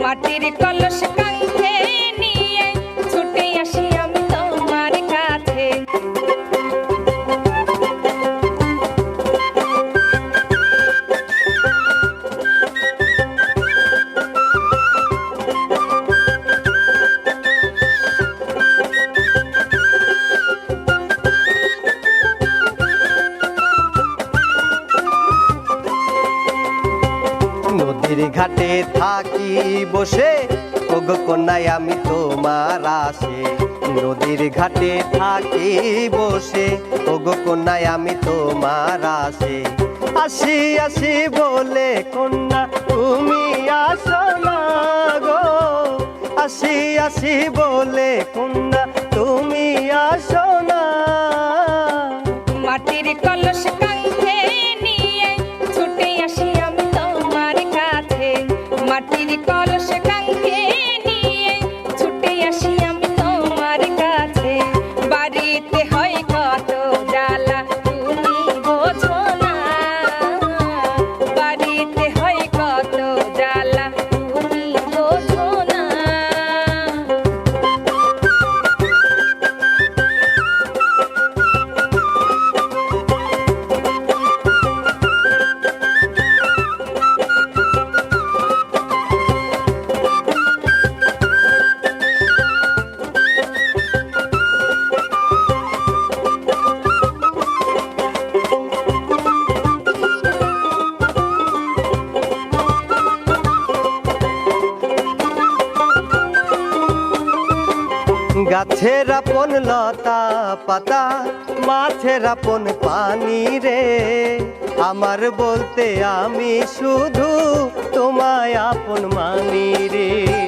মাটির কলস কাঁধে নিয়ে নদীর ঘাটে থাকি বসে। ওগো কন্যাই আমি তোমার আসে। নদীর ঘাটে থাকি বসে। ওগো কন্যাই আমি তোমার আসে। আসি আসি বলে কন্যা, তুমি আসো না গো। আসি আসি বলে কন্যা, তুমি আসো না। মাটির কলস কাঙ্খে গাছের আপন লতা পাতা, মাছের আপন পানি রে। আমার বলতে আমি শুধু তোমায় আপন মানি রে।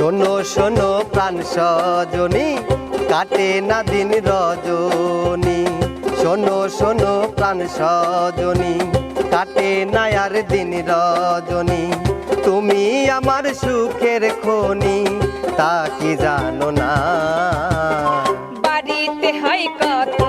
শোনো শোনো প্রাণ সজনী, কাটে না দিন রজনী। শোনো শোনো প্রাণ সজনী, কাটে না আর দিন রজনী। তুমি আমার সুখের খনি, তা কি জানো না? বাড়িতে হয় কত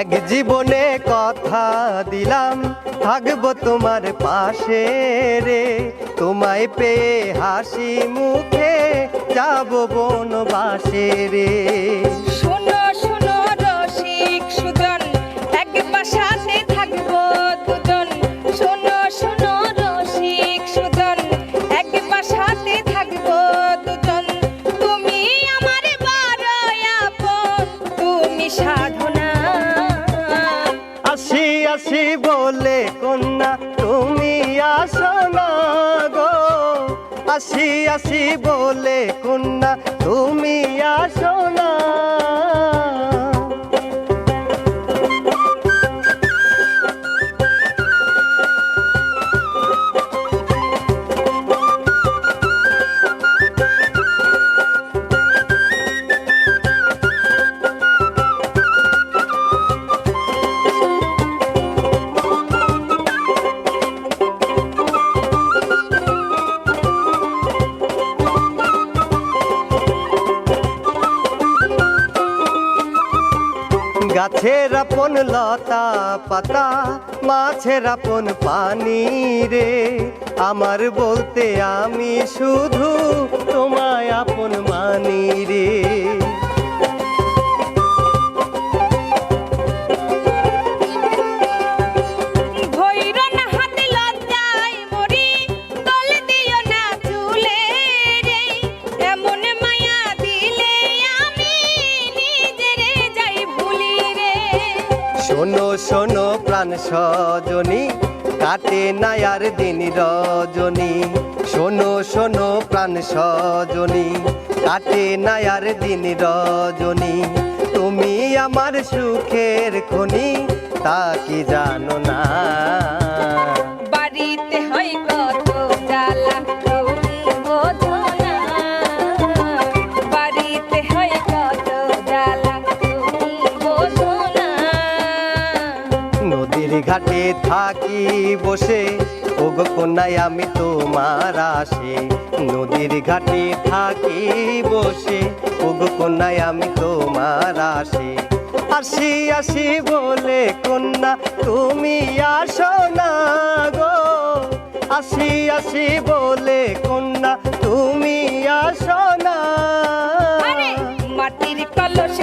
এক জীবনে কথা দিলাম, থাকব তোমার পাশে রে। তোমায় পেয়ে হাসি মুখে যাব বনবাসে রে। শোনো শোনো রসিক সুদন এক বাসাতে আসি আসি বলে কন্যা তুমি আসো গাছের আপন লতা পাতা, মাছের আপন পানি রে। আমার বলতে আমি শুধু তোমায় আপন মানি রে। শোনো শোনো প্রাণ সজনী, কাটে না আর দিন রজনী। শোনো শোনো প্রাণ সজনী, কাটে না আর দিন রজনী। তুমি আমার সুখের খনি, তা কি জানো না? বাড়িতে হয় কত ঘাটে থাকি বসে, ওগো কন্যায় আমি তোমার আসে। নদীর ঘাটে থাকি বসে, ওগো কন্যায় আমি তোমার আসে। আসি আসি বলে কন্যা, তুমি আসো না গো। আসি আসি বলে কন্যা, তুমি আসো না। মাটির কলস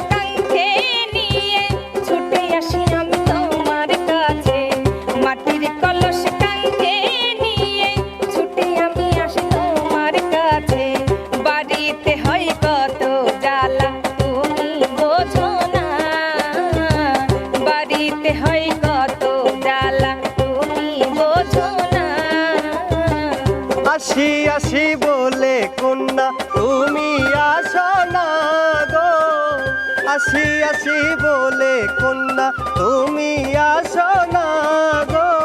আসি আসি বলে কন্যা, তুমি আসো না গো। আসি আসি বলে কন্যা, তুমি আসো না গো।